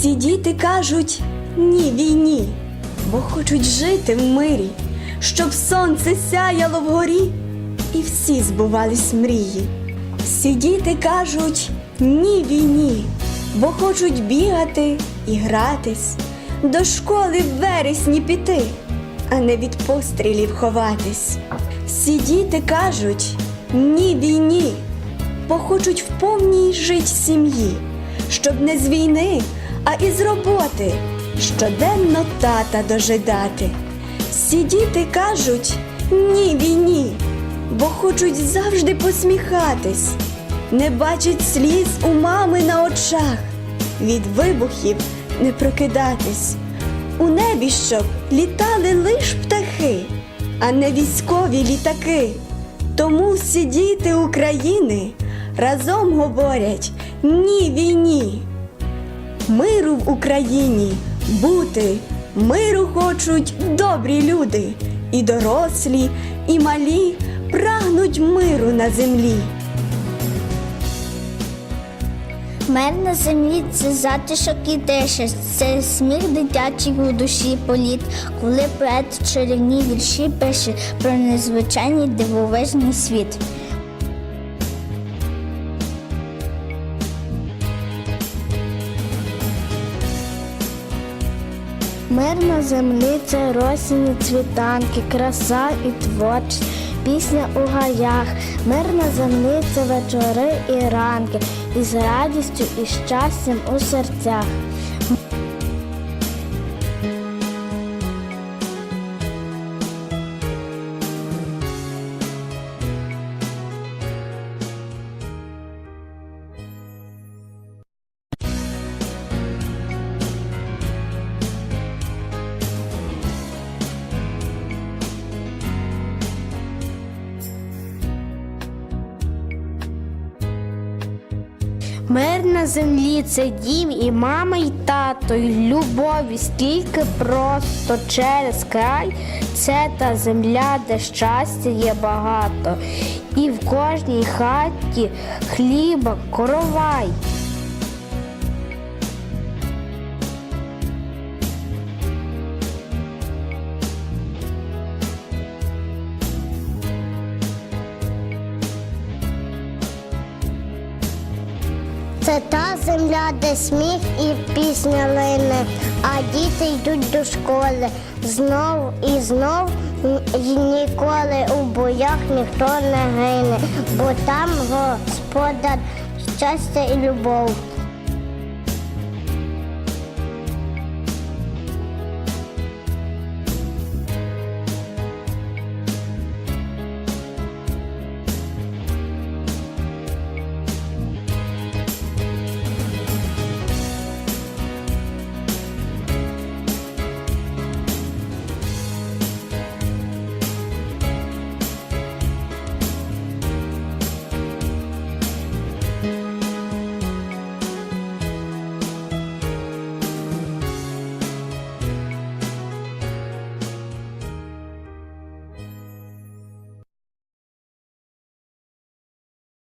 Всі діти кажуть ні війні, бо хочуть жити в мирі, щоб сонце сяяло вгорі, і всі збувались мрії. Всі діти кажуть ні війні, бо хочуть бігати і гратись, до школи в вересні піти, а не від пострілів ховатись. Всі діти кажуть ні війні, бо хочуть в повній жить сім'ї, щоб не з війни, а із роботи щоденно тата дожидати. Всі діти кажуть ні війні, бо хочуть завжди посміхатись, не бачать сліз у мами на очах, від вибухів не прокидатись. У небі щоб літали лиш птахи, а не військові літаки. Тому всі діти України разом говорять ні війні. Миру в Україні бути, миру хочуть добрі люди, і дорослі, і малі прагнуть миру на землі. Мир на землі це затишок і тиша, це сміх дитячий у душі політ, коли поет чарівні вірші пише про незвичайний дивовижний світ. Мир на землі це росіні цвітанки, краса і творчість, пісня у гаях. Мир на землі це вечори і ранки, із радістю і щастям у серцях. Мир на землі це дім і мама, і тато, і любові стільки просто через край. Це та земля, де щастя є багато, і в кожній хаті хліба коровай. Це та земля, де сміх і пісня лине, а діти йдуть до школи знов і знов, і ніколи у боях ніхто не гине, бо там господар щастя і любов.